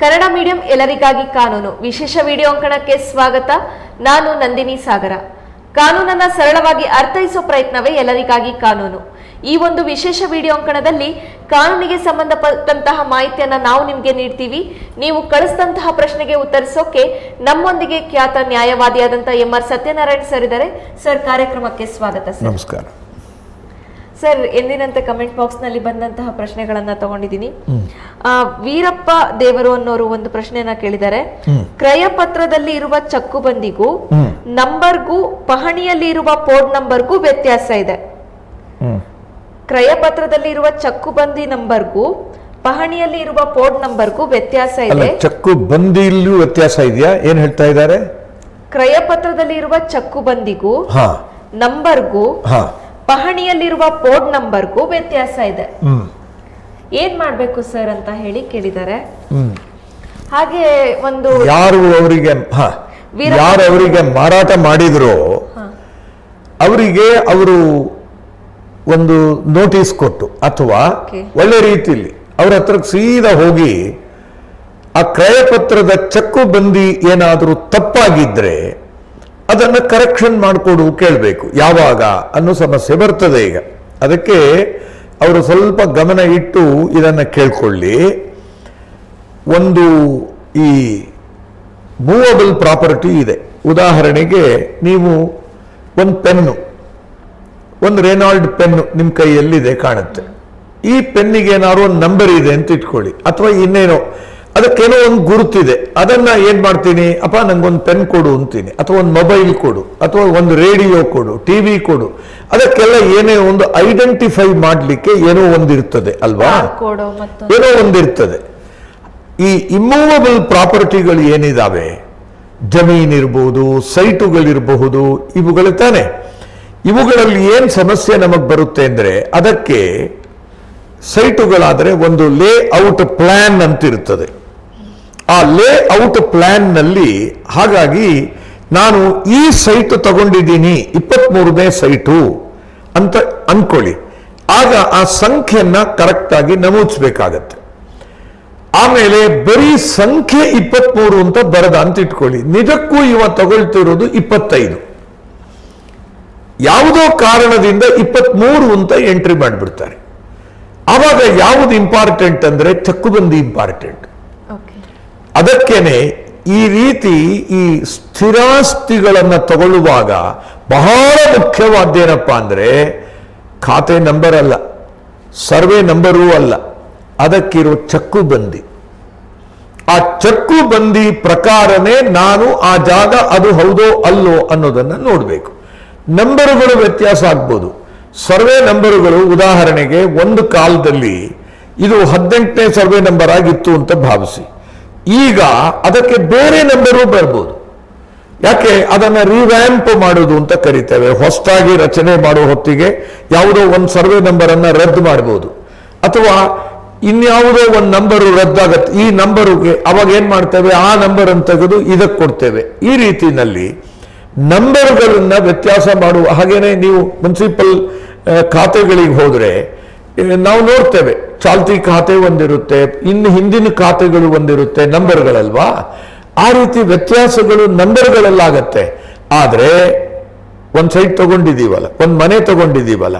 Kannada medium ಎಲ್ಲರಿಗಾಗಿ ಕಾನೂನು. ವಿಶೇಷ video ಅಂಕಣಕ್ಕೆ ಸ್ವಾಗತ. ನಾನು ನಂದಿನಿ ಸಾಗರ. ಕಾನೂನನ್ನ ಸರಳವಾಗಿ ಅರ್ಥೈಸೋ ಪ್ರಯತ್ನವೇ ಎಲ್ಲರಿಗಾಗಿ ಕಾನೂನು. ಈ ಒಂದು ವಿಶೇಷ ವಿಡಿಯೋ ಅಂಕಣದಲ್ಲಿ ಕಾನೂನಿಗೆ ಸಂಬಂಧಪಟ್ಟಂತಹ ಮಾಹಿತಿಯನ್ನ ನಾವು ನಿಮಗೆ ನೀಡ್ತೀವಿ. ನೀವು ಕಳಿಸಿದಂತಹ ಪ್ರಶ್ನೆಗೆ ಉತ್ತರಿಸೋಕೆ ನಮ್ಮೊಂದಿಗೆ ಖ್ಯಾತ ನ್ಯಾಯವಾದಿಯಾದಂತಹ ಎಂ ಆರ್ ಸತ್ಯನಾರಾಯಣ್ ಸರ್ ಇದ್ದಾರೆ. ಸರ್, ಕಾರ್ಯಕ್ರಮಕ್ಕೆ ಸ್ವಾಗತ ಸರ್. ನಮಸ್ಕಾರ. ಸರ್ ಎಂದಿನಂತೆ ಕಮೆಂಟ್ ಬಾಕ್ಸ್ನಲ್ಲಿ ಬಂದಂತಹ ಪ್ರಶ್ನೆಗಳನ್ನ ತಗೊಂಡಿದ್ದೀನಿ. ವೀರಪ್ಪ ದೇವರು ಅನ್ನೋರು ಒಂದು ಪ್ರಶ್ನೆಯನ್ನ ಕೇಳಿದ್ದಾರೆ. ಕ್ರಯ ಪತ್ರದಲ್ಲಿ ಇರುವ ಚಕ್ಕುಬಂದಿಗೂ ನಂಬರ್ಗೂ ಪಹಣಿಯಲ್ಲಿ ಇರುವ ಪೋರ್ಡ್ ನಂಬರ್ಗೂ ವ್ಯತ್ಯಾಸ ಇದೆ. ಕ್ರಯ ಪತ್ರದಲ್ಲಿ ಇರುವ ಚಕ್ಕುಬಂದಿ ನಂಬರ್ಗೂ ಪಹಣಿಯಲ್ಲಿ ಇರುವ ಪೋರ್ಡ್ ನಂಬರ್ಗೂ ವ್ಯತ್ಯಾಸ ಇದೆ. ಚಕ್ಕು ಬಂದಿಲ್ಲೂ ವ್ಯತ್ಯಾಸ ಇದೆಯಾ? ಏನ್ ಹೇಳ್ತಾ ಇದ್ದಾರೆ? ಕ್ರಯ ಪತ್ರದಲ್ಲಿ ಇರುವ ಚಕ್ಕು ಬಂದಿಗೂ ನಂಬರ್ಗೂ ಪಹಣಿಯಲ್ಲಿರುವ ಪೋರ್ಟ್ ನಂಬರ್ಗೂ ವ್ಯತ್ಯಾಸ ಇದೆ. ಏನ್ ಮಾಡ್ಬೇಕು ಸರ್ ಅಂತ ಹೇಳಿ ಕೇಳಿದ್ದಾರೆ ಹಾಗೆ ಒಂದು ಯಾರು ಅವರಿಗೆ ಯಾರು ಅವರಿಗೆ ಮಾರಾಟ ಮಾಡಿದ್ರು ಅವರಿಗೆ ಅವರು ಒಂದು ನೋಟಿಸ್ ಕೊಟ್ಟು ಅಥವಾ ಒಳ್ಳೆ ರೀತಿಯಲ್ಲಿ ಅವ್ರ ಹತ್ರ ಸೀದಾ ಹೋಗಿ ಆ ಕ್ರಯಪತ್ರದ ಚಕ್ಕು ಬಂದಿ ಏನಾದರೂ ತಪ್ಪಾಗಿದ್ರೆ ಅದನ್ನು ಕರೆಕ್ಷನ್ ಮಾಡಿಕೊಡು ಕೇಳಬೇಕು. ಯಾವಾಗ? ಅನ್ನೋ ಸಮಸ್ಯೆ ಬರ್ತದೆ ಈಗ. ಅದಕ್ಕೆ ಅವರು ಸ್ವಲ್ಪ ಗಮನ ಇಟ್ಟು ಇದನ್ನು ಕೇಳ್ಕೊಳ್ಳಿ. ಒಂದು ಈ ಮೂವಬಲ್ ಪ್ರಾಪರ್ಟಿ ಇದೆ. ಉದಾಹರಣೆಗೆ ನೀವು ಒಂದು ಪೆನ್ನು, ಒಂದು ರೇನಾಲ್ಡ್ ಪೆನ್ನು ನಿಮ್ಮ ಕೈಯಲ್ಲಿದೆ ಕಾಣುತ್ತೆ. ಈ ಪೆನ್ನಿಗೆ ಏನಾದ್ರು ಒಂದು ನಂಬರ್ ಇದೆ ಅಂತ ಇಟ್ಕೊಳ್ಳಿ. ಅಥವಾ ಇನ್ನೇನೋ ಅದಕ್ಕೇನೋ ಒಂದು ಗುರುತಿದೆ. ಅದನ್ನ ಏನು ಮಾಡ್ತೀನಿ? ಅಪ್ಪ ಒಂದು ಪೆನ್ ಕೊಡು ಅಂತೀನಿ. ಅಥವಾ ಒಂದು ಮೊಬೈಲ್ ಕೊಡು. ಅಥವಾ ಒಂದು ರೇಡಿಯೋ ಕೊಡು. ಟಿ ವಿ ಕೊಡು. ಅದಕ್ಕೆಲ್ಲ ಏನೇ ಒಂದು ಐಡೆಂಟಿಫೈ ಮಾಡಲಿಕ್ಕೆ ಏನೋ ಒಂದಿರ್ತದೆ ಅಲ್ವಾ? ಏನೋ ಒಂದಿರ್ತದೆ. ಈ ಇಮ್ಮೂವಬಲ್ ಪ್ರಾಪರ್ಟಿಗಳು ಏನಿದಾವೆ? ಜಮೀನಿರ್ಬೋದು ಸೈಟುಗಳಿರಬಹುದು ಇವುಗಳು ತಾನೆ. ಇವುಗಳಲ್ಲಿ ಏನು ಸಮಸ್ಯೆ ನಮಗೆ ಬರುತ್ತೆ ಅಂದ್ರೆ ಅದಕ್ಕೆ ಸೈಟುಗಳಾದರೆ ಒಂದು ಲೇಔಟ್ ಪ್ಲ್ಯಾನ್ ಪ್ಲಾನ್ ಅಂತ ಇರ್ತದೆ ಆ ಲೇ ಔಟ್ ಪ್ಲಾನ್ನಲ್ಲಿ ಹಾಗಾಗಿ ನಾನು ಈ ಸೈಟ್ ತಗೊಂಡಿದ್ದೀನಿ ಇಪ್ಪತ್ತ್ಮೂರನೇ ಸೈಟು ಅಂತ ಅನ್ಕೊಳ್ಳಿ. ಆಗ ಆ ಸಂಖ್ಯೆಯನ್ನು ಕರೆಕ್ಟಾಗಿ ನಮೂದಿಸ್ಬೇಕಾಗತ್ತೆ. ಆಮೇಲೆ ಬರೀ ಸಂಖ್ಯೆ ಇಪ್ಪತ್ತ್ಮೂರು ಅಂತ ಬರದ ಅಂತ ಇಟ್ಕೊಳ್ಳಿ. ನಿಜಕ್ಕೂ ಇವ ತಗೊಳ್ತಿರೋದು ಇಪ್ಪತ್ತೈದು. ಯಾವುದೋ ಕಾರಣದಿಂದ ಇಪ್ಪತ್ತ್ಮೂರು ಅಂತ ಎಂಟ್ರಿ ಮಾಡಿಬಿಡ್ತಾರೆ. ಆವಾಗ ಯಾವುದು ಇಂಪಾರ್ಟೆಂಟ್ ಅಂದ್ರೆ ಚಕ್ಕುಬಂದಿ ಇಂಪಾರ್ಟೆಂಟ್ ಅದಕ್ಕೇನೆ ಈ ರೀತಿ ಈ ಸ್ಥಿರಾಸ್ತಿಗಳನ್ನು ತಗೊಳ್ಳುವಾಗ ಬಹಳ ಮುಖ್ಯವಾದ್ದೇನಪ್ಪ ಅಂದರೆ ಖಾತೆ ನಂಬರ್ ಅಲ್ಲ, ಸರ್ವೆ ನಂಬರೂ ಅಲ್ಲ, ಅದಕ್ಕಿರೋ ಚಕ್ಕು ಬಂದಿ. ಆ ಚಕ್ಕು ಬಂದಿ ಪ್ರಕಾರನೇ ನಾನು ಆ ಜಾಗ ಅದು ಹೌದೋ ಅಲ್ಲೋ ಅನ್ನೋದನ್ನು ನೋಡಬೇಕು. ನಂಬರುಗಳು ವ್ಯತ್ಯಾಸ ಆಗ್ಬೋದು. ಸರ್ವೆ ನಂಬರುಗಳು ಉದಾಹರಣೆಗೆ ಒಂದು ಕಾಲದಲ್ಲಿ ಇದು ಹದಿನೆಂಟನೇ ಸರ್ವೆ ನಂಬರ್ ಆಗಿತ್ತು ಅಂತ ಭಾವಿಸಿ. ಈಗ ಅದಕ್ಕೆ ಬೇರೆ ನಂಬರು ಬರ್ಬೋದು. ಯಾಕೆ? ಅದನ್ನ ರಿವ್ಯಾಂಪ್ ಮಾಡೋದು ಅಂತ ಕರಿತೇವೆ. ಹೊಸದಾಗಿ ರಚನೆ ಮಾಡೋ ಹೊತ್ತಿಗೆ ಯಾವುದೋ ಒಂದು ಸರ್ವೆ ನಂಬರ್ ಅನ್ನ ರದ್ದು ಮಾಡಬಹುದು ಅಥವಾ ಇನ್ಯಾವುದೋ ಒಂದು ನಂಬರು ರದ್ದಾಗತ್ತೆ. ಈ ನಂಬರುಗೆ ಅವಾಗ ಏನ್ ಮಾಡ್ತೇವೆ? ಆ ನಂಬರ್ ಅನ್ನು ತೆಗೆದು ಇದಕ್ಕೆ ಕೊಡ್ತೇವೆ. ಈ ರೀತಿಯಲ್ಲಿ ನಂಬರ್ಗಳನ್ನ ವ್ಯತ್ಯಾಸ ಮಾಡುವ ಹಾಗೇನೆ ನೀವು ಮುನ್ಸಿಪಲ್ ಖಾತೆಗಳಿಗೆ ಹೋದ್ರೆ ನಾವು ನೋಡ್ತೇವೆ. ಚಾಲ್ತಿ ಖಾತೆ ಒಂದಿರುತ್ತೆ ಇನ್ನು ಹಿಂದಿನ ಖಾತೆಗಳು ಒಂದಿರುತ್ತೆ, ನಂಬರ್ಗಳಲ್ವಾ? ಆ ರೀತಿ ವ್ಯತ್ಯಾಸಗಳು ನಂಬರ್ಗಳಲ್ಲಾಗತ್ತೆ. ಆದರೆ, ಒಂದ್ ಸೈಟ್ ತಗೊಂಡಿದೀವಲ್ಲ ಒಂದ್ ಮನೆ ತಗೊಂಡಿದ್ದೀವಲ್ಲ,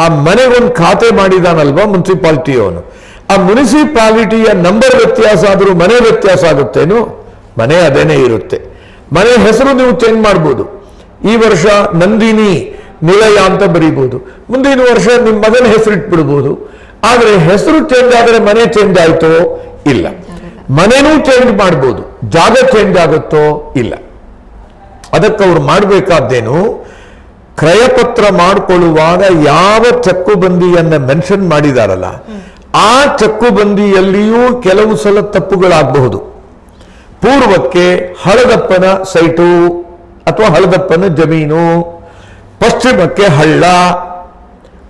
ಆ ಮನೆಗೊಂದು ಖಾತೆ ಮಾಡಿದಾನಲ್ವಾ ಮುನ್ಸಿಪಾಲಿಟಿ ಅವನು? ಆ ಮುನ್ಸಿಪಾಲಿಟಿಯ ನಂಬರ್ ವ್ಯತ್ಯಾಸ ಆದರೂ ಮನೆ ವ್ಯತ್ಯಾಸ ಆಗುತ್ತೇನು? ಮನೆ ಅದೇನೇ ಇರುತ್ತೆ. ಮನೆ ಹೆಸರು ನೀವು ಚೇಂಜ್ ಮಾಡ್ಬೋದು. ಈ ವರ್ಷ ನಂದಿನಿ ನಿಲಯ ಅಂತ ಬರೀಬಹುದು ಮುಂದಿನ ವರ್ಷ ನಿಮ್ಮ ಮಗನ ಹೆಸರು ಇಟ್ಬಿಡ್ಬೋದು. ಆದರೆ ಹೆಸರು ಚೇಂಜ್ ಆದರೆ ಮನೆ ಚೇಂಜ್ ಆಯ್ತೋ? ಇಲ್ಲ. ಮನೆನೂ ಚೇಂಜ್ ಮಾಡ್ಬೋದು. ಜಾಗ ಚೇಂಜ್ ಆಗುತ್ತೋ? ಇಲ್ಲ. ಅದಕ್ಕೆ ಅವ್ರು ಮಾಡಬೇಕಾದ್ದೇನು, ಕ್ರಯಪತ್ರ ಮಾಡಿಕೊಳ್ಳುವಾಗ ಯಾವ ಚಕ್ಕುಬಂದಿಯನ್ನ ಮೆನ್ಷನ್ ಮಾಡಿದಾರಲ್ಲ, ಆ ಚಕ್ಕುಬಂದಿಯಲ್ಲಿಯೂ ಕೆಲವು ಸಲ ತಪ್ಪುಗಳಾಗಬಹುದು. ಪೂರ್ವಕ್ಕೆ ಹಳದಪ್ಪನ ಸೈಟು ಅಥವಾ ಹಳದಪ್ಪನ ಜಮೀನು. ಪಶ್ಚಿಮಕ್ಕೆ ಹಳ್ಳ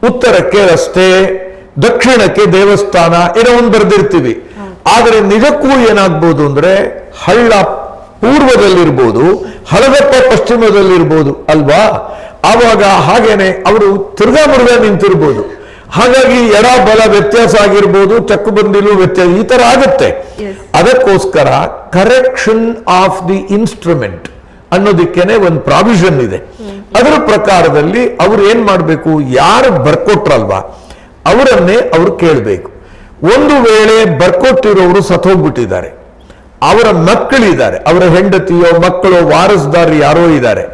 ಉತ್ತರಕ್ಕೆ ರಸ್ತೆ ದಕ್ಷಿಣಕ್ಕೆ ದೇವಸ್ಥಾನ ಒಂದು ಬರೆದಿರ್ತೀವಿ. ಆದರೆ ನಿಜಕ್ಕೂ ಏನಾಗ್ಬೋದು ಅಂದ್ರೆ ಹಳ್ಳ ಪೂರ್ವದಲ್ಲಿರ್ಬೋದು ಹಳದಪ್ಪ ಪಶ್ಚಿಮದಲ್ಲಿರ್ಬೋದು ಅಲ್ವಾ? ಆವಾಗ ಹಾಗೇನೆ ಅವರು ತಿರ್ಗಾ ಮುರುಗ ನಿಂತಿರ್ಬೋದು. ಹಾಗಾಗಿ ಎಡ ಬಲ ವ್ಯತ್ಯಾಸ ಆಗಿರ್ಬೋದು ಚಕ್ಕುಬಂದಿಲು ವ್ಯತ್ಯಾಸ ಈ ತರ ಆಗುತ್ತೆ. ಅದಕ್ಕೋಸ್ಕರ ಕರೆಕ್ಷನ್ ಆಫ್ ದಿ ಇನ್ಸ್ಟ್ರೂಮೆಂಟ್ ಅನ್ನೋದಕ್ಕೇನೆ ಒಂದು ಪ್ರಾವಿಷನ್ ಇದೆ. ಅದರ ಪ್ರಕಾರದಲ್ಲಿ ಅವ್ರು ಏನ್ ಮಾಡಬೇಕು? ಯಾರು ಬರ್ಕೊಟ್ರಲ್ವಾ? ಅವರನ್ನೇ ಅವರು ಕೇಳಬೇಕು. ಒಂದು ವೇಳೆ ಬರ್ಕೊಟ್ಟಿರೋರು ಸತ್ತೋಗ್ಬಿಟ್ಟಿದ್ದಾರೆ. ಅವರ ಮಕ್ಕಳಿದ್ದಾರೆ ಅವರ ಹೆಂಡತಿಯೋ, ಮಕ್ಕಳು ವಾರಸ್ದಾರ ಯಾರೋ ಇದ್ದಾರೆ.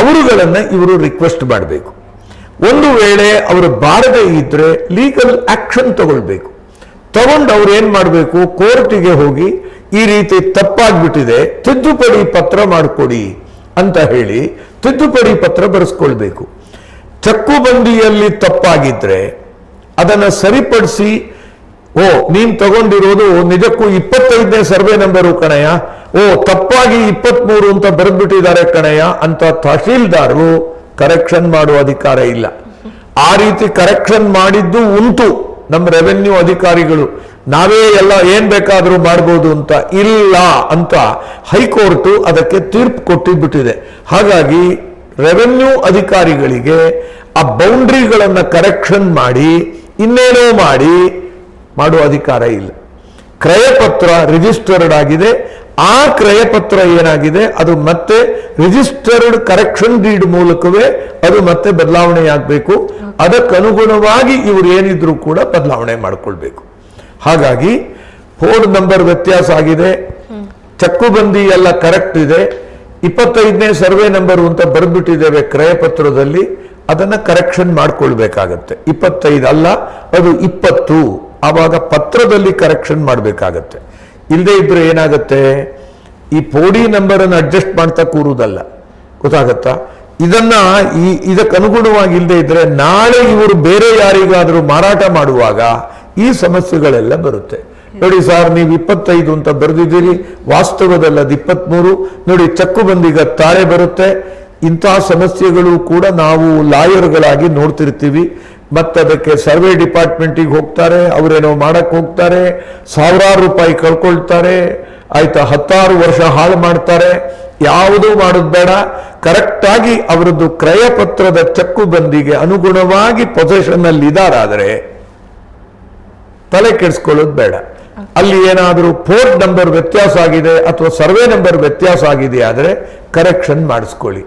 ಅವರುಗಳನ್ನ ಇವರು ರಿಕ್ವೆಸ್ಟ್ ಮಾಡಬೇಕು. ಒಂದು ವೇಳೆ ಅವರು ಬಾರದೇ ಇದ್ರೆ ಲೀಗಲ್ ಆಕ್ಷನ್ ತಗೊಳ್ಬೇಕು. ತಗೊಂಡು ಅವ್ರು ಏನ್ ಮಾಡಬೇಕು? ಕೋರ್ಟಿಗೆ ಹೋಗಿ ಈ ರೀತಿ ತಪ್ಪಾಗ್ಬಿಟ್ಟಿದೆ, ತಿದ್ದುಪಡಿ ಪತ್ರ ಮಾಡಿಕೊಡಿ ಅಂತ ಹೇಳಿ ತಿದ್ದುಪಡಿ ಪತ್ರ ಬರೆಸ್ಕೊಳ್ಬೇಕು. ಚಕ್ಕುಬಂದಿಯಲ್ಲಿ ತಪ್ಪಾಗಿದ್ರೆ ಅದನ್ನ ಸರಿಪಡಿಸಿ, ಓ, ನೀನ್ ತಗೊಂಡಿರೋದು ನಿಜಕ್ಕೂ ಇಪ್ಪತ್ತೈದನೇ ಸರ್ವೆ ನಂಬರು ಕಣಯ್ಯ, ಓ, ತಪ್ಪಾಗಿ ಇಪ್ಪತ್ಮೂರು ಅಂತ ಬರೆದ್ಬಿಟ್ಟಿದ್ದಾರೆ ಕಣಯ್ಯ ಅಂತ ತಹಶೀಲ್ದಾರರು ಕರೆಕ್ಷನ್ ಮಾಡುವ ಅಧಿಕಾರ ಇಲ್ಲ. ಆ ರೀತಿ ಕರೆಕ್ಷನ್ ಮಾಡಿದ್ದು ಉಂಟು ನಮ್ಮ ರೆವೆನ್ಯೂ ಅಧಿಕಾರಿಗಳು. ನಾವೇ ಎಲ್ಲ ಏನ್ ಬೇಕಾದರೂ ಮಾಡ್ಬೋದು ಅಂತ ಇಲ್ಲ ಅಂತ ಹೈಕೋರ್ಟ್ ಅದಕ್ಕೆ ತೀರ್ಪು ಕೊಟ್ಟಿದ್ಬಿಟ್ಟಿದೆ. ಹಾಗಾಗಿ ರೆವೆನ್ಯೂ ಅಧಿಕಾರಿಗಳಿಗೆ ಆ ಬೌಂಡ್ರಿಗಳನ್ನ ಕರೆಕ್ಷನ್ ಮಾಡಿ, ಇನ್ನೇನೋ ಮಾಡಿ ಮಾಡುವ ಅಧಿಕಾರ ಇಲ್ಲ. ಕ್ರಯಪತ್ರ ರಿಜಿಸ್ಟರ್ಡ್ ಆಗಿದೆ. ಆ ಕ್ರಯಪತ್ರ ಏನಾಗಿದೆ? ಅದು ಮತ್ತೆ ರಿಜಿಸ್ಟರ್ಡ್ ಕರೆಕ್ಷನ್ ಡೀಡ್ ಮೂಲಕವೇ ಅದು ಮತ್ತೆ ಬದಲಾವಣೆಯಾಗಬೇಕು. ಅದಕ್ಕನುಗುಣವಾಗಿ ಇವರು ಏನಿದ್ರು ಕೂಡ ಬದಲಾವಣೆ ಮಾಡಿಕೊಳ್ಬೇಕು. ಹಾಗಾಗಿ ಫೋನ್ ನಂಬರ್ ವ್ಯತ್ಯಾಸ ಆಗಿದೆ. ಚಕ್ಕುಬಂದಿ ಎಲ್ಲ ಕರೆಕ್ಟ್ ಇದೆ. ಇಪ್ಪತ್ತೈದನೇ ಸರ್ವೆ ನಂಬರ್ ಅಂತ ಬರೆದ್ಬಿಟ್ಟಿದ್ದೇವೆ ಕ್ರಯಪತ್ರದಲ್ಲಿ. ಅದನ್ನ ಕರೆಕ್ಷನ್ ಮಾಡ್ಕೊಳ್ಬೇಕಾಗತ್ತೆ. ಇಪ್ಪತ್ತೈದು ಅಲ್ಲ, ಅದು ಇಪ್ಪತ್ತು. ಆವಾಗ ಪತ್ರದಲ್ಲಿ ಕರೆಕ್ಷನ್ ಮಾಡಬೇಕಾಗತ್ತೆ. ಇಲ್ಲದೆ ಇದ್ರೆ ಏನಾಗುತ್ತೆ? ಈ ಪೋಡಿ ನಂಬರ್ ಅನ್ನು ಅಡ್ಜಸ್ಟ್ ಮಾಡ್ತಾ ಕೂರುವುದಲ್ಲ ಗೊತ್ತಾಗತ್ತಾ? ಇದನ್ನ ಈ ಇದಕ್ಕನುಗುಣವಾಗಿ ಇಲ್ಲದೆ ಇದ್ರೆ ನಾಳೆ ಇವರು ಬೇರೆ ಯಾರಿಗಾದರೂ ಮಾರಾಟ ಮಾಡುವಾಗ ಈ ಸಮಸ್ಯೆಗಳೆಲ್ಲ ಬರುತ್ತೆ. ನೋಡಿ ಸರ್, ನೀವು ಇಪ್ಪತ್ತೈದು ಅಂತ ಬರೆದಿದ್ದೀರಿ ವಾಸ್ತವದಲ್ಲಿ ಅದು ಇಪ್ಪತ್ಮೂರು. ನೋಡಿ, ಚಕ್ಕು ಬಂದೀಗ ತಾಳೆ ಬರುತ್ತೆ. ಇಂತಹ ಸಮಸ್ಯೆಗಳು ಕೂಡ ನಾವು ಲಾಯರ್ಗಳಾಗಿ ನೋಡ್ತಿರ್ತೀವಿ. ಮತ್ತೆ ಅದಕ್ಕೆ ಸರ್ವೆ ಡಿಪಾರ್ಟ್ಮೆಂಟಿಗೆ ಹೋಗ್ತಾರೆ, ಅವರೇನೋ ಮಾಡಕ್ಕೆ ಹೋಗ್ತಾರೆ, ಸಾವಿರಾರು ರೂಪಾಯಿ ಕಳ್ಕೊಳ್ತಾರೆ, ಆಯ್ತಾ, ಹತ್ತಾರು ವರ್ಷ ಹಾಳು ಮಾಡ್ತಾರೆ. ಯಾವುದೂ ಮಾಡೋದು ಬೇಡ. ಕರೆಕ್ಟಾಗಿ ಅವರದ್ದು ಕ್ರಯಪತ್ರದ ಚಕ್ಕು ಬಂದಿಗೆ ಅನುಗುಣವಾಗಿ ಪೊಸೆಷನ್ ಅಲ್ಲಿ ಇದಾರಾದ್ರೆ ತಲೆ ಕೆಡಿಸ್ಕೊಳ್ಳೋದು ಬೇಡ. ಅಲ್ಲಿ ಏನಾದರೂ ಪೋರ್ಟ್ ನಂಬರ್ ವ್ಯತ್ಯಾಸ ಆಗಿದೆ ಅಥವಾ ಸರ್ವೆ ನಂಬರ್ ವ್ಯತ್ಯಾಸ ಆಗಿದೆ ಆದರೆ ಕರೆಕ್ಷನ್ ಮಾಡಿಸ್ಕೊಳ್ಳಿ.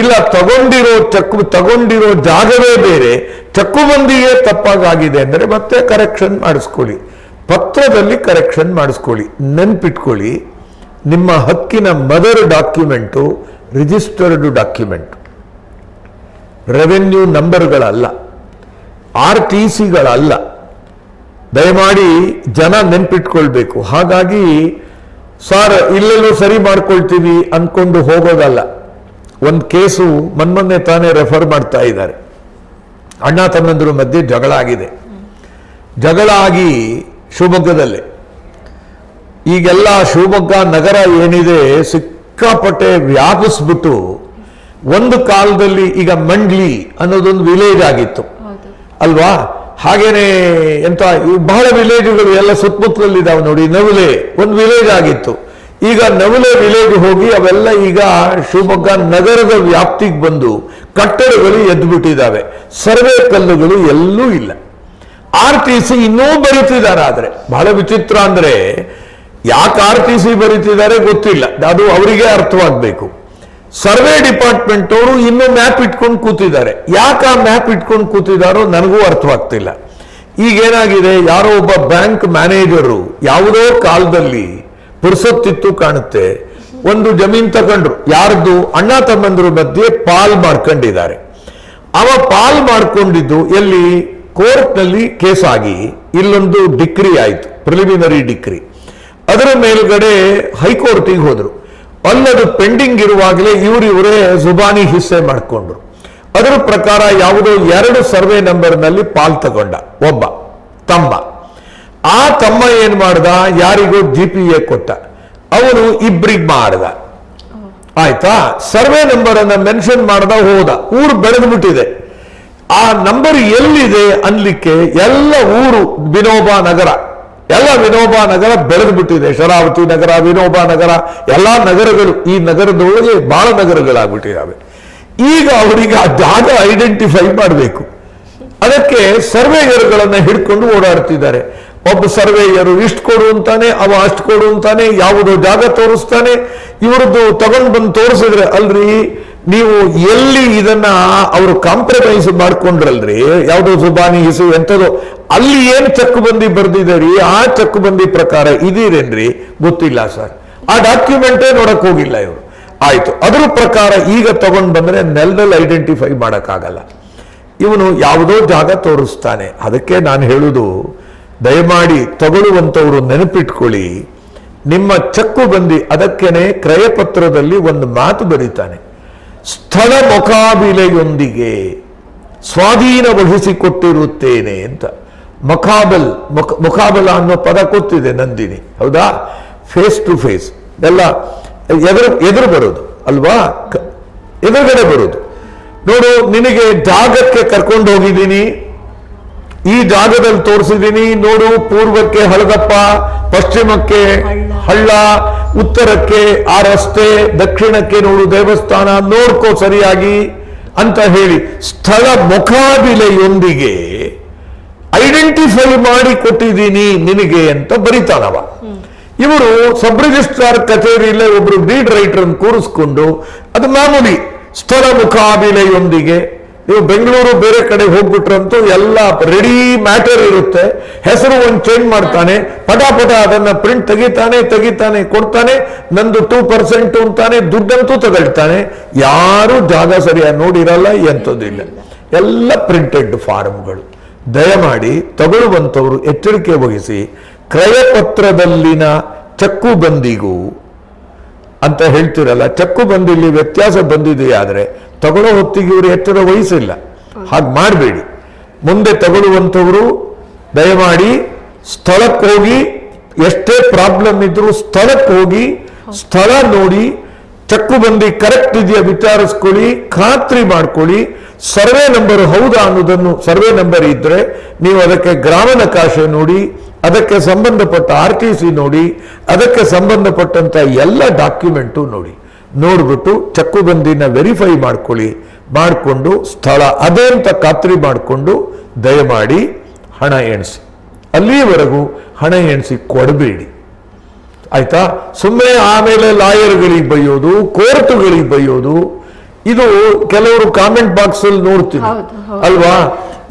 ಇಲ್ಲ ತಗೊಂಡಿರೋ ಚಕ್ಕು, ತಗೊಂಡಿರೋ ಜಾಗವೇ ಬೇರೆ ಚಕ್ಕುಬಂದಿಗೆ ತಪ್ಪಾಗಿದೆ ಅಂದರೆ ಮತ್ತೆ ಕರೆಕ್ಷನ್ ಮಾಡಿಸ್ಕೊಳ್ಳಿ. ಪತ್ರದಲ್ಲಿ ಕರೆಕ್ಷನ್ ಮಾಡಿಸ್ಕೊಳ್ಳಿ. ನೆನ್ಪಿಟ್ಕೊಳ್ಳಿ. ನಿಮ್ಮ ಹಕ್ಕಿನ mother document registered document revenue ನಂಬರ್ಗಳಲ್ಲ R T ಸಿಗಳಲ್ಲ ದಯಮಾಡಿ ಜನ ನೆನ್ಪಿಟ್ಕೊಳ್ಬೇಕು. ಹಾಗಾಗಿ ಸಾರ್ ಇಲ್ಲೆಲ್ಲೋ ಸರಿ ಮಾಡ್ಕೊಳ್ತೀವಿ ಅನ್ಕೊಂಡು ಹೋಗೋದಲ್ಲ. ಒಂದು ಕೇಸು ಮೊನ್ನೆ ತಾನೇ ರೆಫರ್ ಮಾಡ್ತಾ ಇದ್ದಾರೆ. ಅಣ್ಣ ತಮ್ಮಂದಿರ ಮಧ್ಯೆ ಜಗಳ ಆಗಿದೆ. ಜಗಳ ಆಗಿ ಶಿವಮೊಗ್ಗದಲ್ಲಿ. ಈಗೆಲ್ಲ ಶಿವಮೊಗ್ಗ ನಗರ ಏನಿದೆ ಸಿಕ್ಕಾಪಟ್ಟೆ ವ್ಯಾಪಿಸ್ಬಿಟ್ಟು ಒಂದು ಕಾಲದಲ್ಲಿ ಈಗ ಮಂಡ್ಲಿ ಅನ್ನೋದೊಂದು ವಿಲೇಜ್ ಆಗಿತ್ತು. ಅಲ್ವಾ? ಹಾಗೇನೆ ಎಂತ ಬಹಳ ವಿಲೇಜ್ಗಳು ಎಲ್ಲ ಸುತ್ತಮುತ್ತಲಲ್ಲಿದ್ದಾವೆ ನೋಡಿ. ನವಲೆ, ಒಂದು ವಿಲೇಜ್ ಆಗಿತ್ತು. ಈಗ ನವಲೆ ವಿಲೇಜ್ ಹೋಗಿ ಅವೆಲ್ಲ ಈಗ ಶಿವಮೊಗ್ಗ ನಗರದ ವ್ಯಾಪ್ತಿಗೆ ಬಂದು ಕಟ್ಟಡಗಳು ಎದ್ದು ಬಿಟ್ಟಿದ್ದಾವೆ ಸರ್ವೆ ಕಲ್ಲುಗಳು ಎಲ್ಲೂ ಇಲ್ಲ. ಆರ್ ಟಿ ಸಿ ಇನ್ನೂ ಬರೀತಿದ್ದಾರೆ ಆದ್ರೆ. ಬಹಳ ವಿಚಿತ್ರ ಅಂದ್ರೆ, ಯಾಕೆ ಆರ್ ಟಿ ಸಿ ಬರೀತಿದ್ದಾರೆ ಗೊತ್ತಿಲ್ಲ. ಅದು ಅವರಿಗೆ ಅರ್ಥವಾಗಬೇಕು. ಸರ್ವೆ ಡಿಪಾರ್ಟ್ಮೆಂಟ್ ಅವರು ಇನ್ನೂ ಮ್ಯಾಪ್ ಇಟ್ಕೊಂಡು ಕೂತಿದ್ದಾರೆ. ಯಾಕೆ ಆ ಮ್ಯಾಪ್ ಇಟ್ಕೊಂಡು ಕೂತಿದಾರೋ ನನಗೂ ಅರ್ಥವಾಗ್ತಿಲ್ಲ. ಈಗೇನಾಗಿದೆ, ಯಾರೋ ಒಬ್ಬ ಬ್ಯಾಂಕ್ ಮ್ಯಾನೇಜರು ಯಾವುದೋ ಕಾಲದಲ್ಲಿ ಪುರ್ಸೊತ್ತಿತ್ತು ಕಾಣುತ್ತೆ. ಒಂದು ಜಮೀನ್ ತಗೊಂಡ್ರು, ಯಾರ್ದು? ಅಣ್ಣ ತಮ್ಮಂದ್ರ ಮಧ್ಯೆ ಪಾಲ್ ಮಾಡ್ಕೊಂಡಿದ್ದಾರೆ. ಅವ ಪಾಲ್ ಮಾಡ್ಕೊಂಡಿದ್ದು ಎಲ್ಲಿ? ಕೋರ್ಟ್ನಲ್ಲಿ ಕೇಸ್ ಆಗಿ ಇಲ್ಲೊಂದು ಡಿಕ್ರಿ ಆಯ್ತು, ಪ್ರಿಲಿಮಿನರಿ ಡಿಕ್ರಿ. ಅದರ ಮೇಲ್ಗಡೆ ಹೈಕೋರ್ಟಿಗೆ ಹೋದ್ರು. ಅಲ್ಲದು ಪೆಂಡಿಂಗ್ ಇರುವಾಗಲೇ ಇವರು ಇವರೇ ಜುಬಾನಿ ಹಿಸ್ಸೆ ಮಾಡಿಕೊಂಡ್ರು. ಅದರ ಪ್ರಕಾರ ಯಾವುದೋ ಎರಡು ಸರ್ವೆ ನಂಬರ್ನಲ್ಲಿ ಪಾಲ್ ತಗೊಂಡ, ಒಬ್ಬ, ತಮ್ಮ. ಆ ತಮ್ಮ ಏನ್ ಮಾಡ್ದ? ಯಾರಿಗೂ ಜಿ ಪಿ ಎ ಕೊಟ್ಟ. ಅವನು ಇಬ್ರಿಗೆ ಮಾಡ್ದ. ಆಯ್ತಾ? ಸರ್ವೆ ನಂಬರ್ ಅನ್ನ ಮೆನ್ಷನ್ ಮಾಡ್ದ, ಹೋದ. ಊರು ಬೆಳೆದು ಬಿಟ್ಟಿದೆ ಆ ನಂಬರ್ ಎಲ್ಲಿದೆ ಅನ್ಲಿಕ್ಕೆ ಎಲ್ಲ ಊರು ವಿನೋಬಾ ನಗರ. ಎಲ್ಲ ವಿನೋಬಾ ನಗರ ಬೆಳೆದು ಬಿಟ್ಟಿದೆ ಶರಾವತಿ ನಗರ, ವಿನೋಬಾ ನಗರ, ಎಲ್ಲಾ ನಗರಗಳು ಈ ನಗರದೊಳಗೆ ಬಹಳ ನಗರಗಳಾಗ್ಬಿಟ್ಟಿದ್ದಾವೆ. ಈಗ ಅವರಿಗೆ ಆ ಜಾಗ ಐಡೆಂಟಿಫೈ ಮಾಡಬೇಕು. ಅದಕ್ಕೆ ಸರ್ವೇಯರ್ಗಳನ್ನ ಹಿಡ್ಕೊಂಡು ಓಡಾಡ್ತಿದ್ದಾರೆ. ಒಬ್ಬ ಸರ್ವೇಯರು ಇಷ್ಟು ಕೊಡು ಅಂತಾನೆ, ಅವ ಅಷ್ಟು ಕೊಡು ಅಂತಾನೆ, ಯಾವುದೋ ಜಾಗ ತೋರಿಸ್ತಾನೆ, ಇವ್ರದ್ದು ತಗೊಂಡು ಬಂದು ತೋರಿಸಿದ್ರೆ ಅಲ್ರಿ ನೀವು ಎಲ್ಲಿ ಇದನ್ನ ಅವರು ಕಾಂಪ್ರಮೈಸ್ ಮಾಡ್ಕೊಂಡ್ರಲ್ರಿ? ಯಾವುದೋ ಸುಬಾನಿ ಇಸು ಎಂಥದೋ, ಅಲ್ಲಿ ಏನ್ ಚಕ್ಕುಬಂದಿ ಬರ್ದಿದ್ದೀರಿ ಆ ಚಕ್ಕುಬಂದಿ ಪ್ರಕಾರ ಇದೀರೇನ್ರಿ ಗೊತ್ತಿಲ್ಲ ಸರ್. ಆ ಡಾಕ್ಯುಮೆಂಟೇ ನೋಡಕ್ ಹೋಗಿಲ್ಲ ಇವರು. ಆಯ್ತು. ಅದ್ರ ಪ್ರಕಾರ ಈಗ ತಗೊಂಡ್ ಬಂದ್ರೆ ನೆಲದಲ್ಲಿ ಐಡೆಂಟಿಫೈ ಮಾಡಕ್ಕಾಗಲ್ಲ. ಇವನು ಯಾವುದೋ ಜಾಗ ತೋರಿಸ್ತಾನೆ. ಅದಕ್ಕೆ ನಾನು ಹೇಳುದು, ದಯಮಾಡಿ ತಗೊಳ್ಳುವಂಥವ್ರು ನೆನಪಿಟ್ಕೊಳ್ಳಿ. ನಿಮ್ಮ ಚಕ್ಕು ಬಂದಿ ಅದಕ್ಕೇನೆ ಕ್ರಯಪತ್ರದಲ್ಲಿ ಒಂದು ಮಾತು ಬರೀತಾನೆ. ಸ್ಥಳ ಮೊಕಾಬಿಲೆಯೊಂದಿಗೆ ಸ್ವಾಧೀನವಹಿಸಿಕೊಟ್ಟಿರುತ್ತೇನೆ ಅಂತ. ಮೊಕಾಬಲ್ ಮುಖ ಮುಖಾಬಲ ಅನ್ನೋ ಪದ ಕೊತ್ತಿದೆ ನಂದಿನಿ, ಹೌದಾ? ಫೇಸ್ ಟು ಫೇಸ್ ಎಲ್ಲ, ಎದುರು ಎದುರು ಬರೋದು, ಅಲ್ವಾ? ಎದುರುಗಡೆ ಬರೋದು. ನೋಡು, ನಿನಗೆ ಜಾಗಕ್ಕೆ ಕರ್ಕೊಂಡು ಹೋಗಿದ್ದೀನಿ. ಈ ಜಾಗದಲ್ಲಿ ತೋರಿಸಿದ್ದೀನಿ. ನೋಡು, ಪೂರ್ವಕ್ಕೆ ಹಳದಪ್ಪ ಪಶ್ಚಿಮಕ್ಕೆ ಹಳ್ಳ, ಉತ್ತರಕ್ಕೆ ಆ ರಸ್ತೆ, ದಕ್ಷಿಣಕ್ಕೆ ನೋಡು ದೇವಸ್ಥಾನ, ನೋಡ್ಕೋ ಸರಿಯಾಗಿ ಅಂತ ಹೇಳಿ ಸ್ಥಳ ಮುಖಾಬಿಲೆಯೊಂದಿಗೆ ಐಡೆಂಟಿಫೈ ಮಾಡಿ ಕೊಟ್ಟಿದ್ದೀನಿ ನಿನಗೆ ಅಂತ ಬರಿತಾನವ. ಇವರು ಸಬ್ ರಿಜಿಸ್ಟ್ರಾರ್ ಕಚೇರಿಯಲ್ಲೇ ಒಬ್ರು ಡೀಡ್ ರೈಟರ್ ಕೂರಿಸ್ಕೊಂಡು ಅದು ಮಾಮೂಲಿ ಸ್ಥಳ ಮುಖಾಬಿಲೆಯೊಂದಿಗೆ ನೀವು ಬೆಂಗಳೂರು ಬೇರೆ ಕಡೆ ಹೋಗ್ಬಿಟ್ರಂತೂ ಎಲ್ಲ ರೆಡಿ ಮ್ಯಾಟರ್ ಇರುತ್ತೆ. ಹೆಸರು ಒಂದು ಚೇಂಜ್ ಮಾಡ್ತಾನೆ, ಪಟ ಪಟ ಅದನ್ನ ಪ್ರಿಂಟ್ ತೆಗಿತಾನೆ ತೆಗಿತಾನೆ, ಕೊಡ್ತಾನೆ, ನಂದು ಟೂ ಪರ್ಸೆಂಟ್ ಅಂತಾನೆ ದುಡ್ಡಂತೂ ತಗೊಳ್ತಾನೆ. ಯಾರು ಜಾಗ ಸರಿಯಾಗಿ ನೋಡಿರಲ್ಲ ಎಂಥದ್ದಿಲ್ಲ ಎಲ್ಲ ಪ್ರಿಂಟೆಡ್ ಫಾರ್ಮ್ಗಳು ದಯಮಾಡಿ ತಗೊಳ್ಳುವಂಥವ್ರು ಎಚ್ಚರಿಕೆ ವಹಿಸಿ, ಕ್ರಯಪತ್ರದಲ್ಲಿನ ಚಕ್ಕು ಬಂದಿಗೂ ಅಂತ ಹೇಳ್ತಿರಲ್ಲ ಚಕ್ಕು ಬಂದಿಲ್ಲಿ ವ್ಯತ್ಯಾಸ ಬಂದಿದೆಯಾದ್ರೆ ತಗೊಳ್ಳೋ ಹೊತ್ತಿಗೆ ಇವರು ಎಚ್ಚರ ವಹಿಸಿಲ್ಲ ಹಾಗೆ ಮಾಡಬೇಡಿ. ಮುಂದೆ ತಗೊಳ್ಳುವಂಥವರು ದಯಮಾಡಿ ಸ್ಥಳಕ್ಕೆ ಹೋಗಿ, ಎಷ್ಟೇ ಪ್ರಾಬ್ಲಮ್ ಇದ್ರೂ ಸ್ಥಳಕ್ಕೆ ಹೋಗಿ, ಸ್ಥಳ ನೋಡಿ ಚಕ್ಕು ಬಂದಿ ಕರೆಕ್ಟ್ ಇದೆಯಾ ವಿಚಾರಿಸ್ಕೊಳ್ಳಿ, ಖಾತ್ರಿ ಮಾಡ್ಕೊಳ್ಳಿ. ಸರ್ವೆ ನಂಬರ್ ಹೌದಾ ಅನ್ನೋದನ್ನು ಸರ್ವೆ ನಂಬರ್ ಇದ್ರೆ ನೀವು ಅದಕ್ಕೆ ಗ್ರಾಮ ನಕಾಶೆ ನೋಡಿ, ಅದಕ್ಕೆ ಸಂಬಂಧಪಟ್ಟ ಆರ್ ಟಿ ಸಿ ನೋಡಿ, ಅದಕ್ಕೆ ಸಂಬಂಧಪಟ್ಟಂತ ಎಲ್ಲ ಡಾಕ್ಯುಮೆಂಟು ನೋಡಿ. ನೋಡ್ಬಿಟ್ಟು ಚಕ್ಕು ಬಂದಿನ ವೆರಿಫೈ ಮಾಡ್ಕೊಳ್ಳಿ. ಮಾಡಿಕೊಂಡು ಸ್ಥಳ ಅದೇ ಅಂತ ಖಾತ್ರಿ ಮಾಡಿಕೊಂಡು ದಯಮಾಡಿ ಹಣ ಎಣಿಸಿ. ಅಲ್ಲಿಯವರೆಗೂ ಹಣ ಎಣಿಸಿ ಕೊಡಬೇಡಿ. ಆಯ್ತಾ? ಸುಮ್ಮನೆ ಆಮೇಲೆ ಲಾಯರ್ಗಳಿಗೆ ಬೈಯೋದು ಕೋರ್ಟುಗಳಿಗೆ ಬೈಯೋದು ಇದು ಕೆಲವರು ಕಾಮೆಂಟ್ ಬಾಕ್ಸ್ ಅಲ್ಲಿ ನೋಡ್ತೀವಿ. ಅಲ್ವಾ?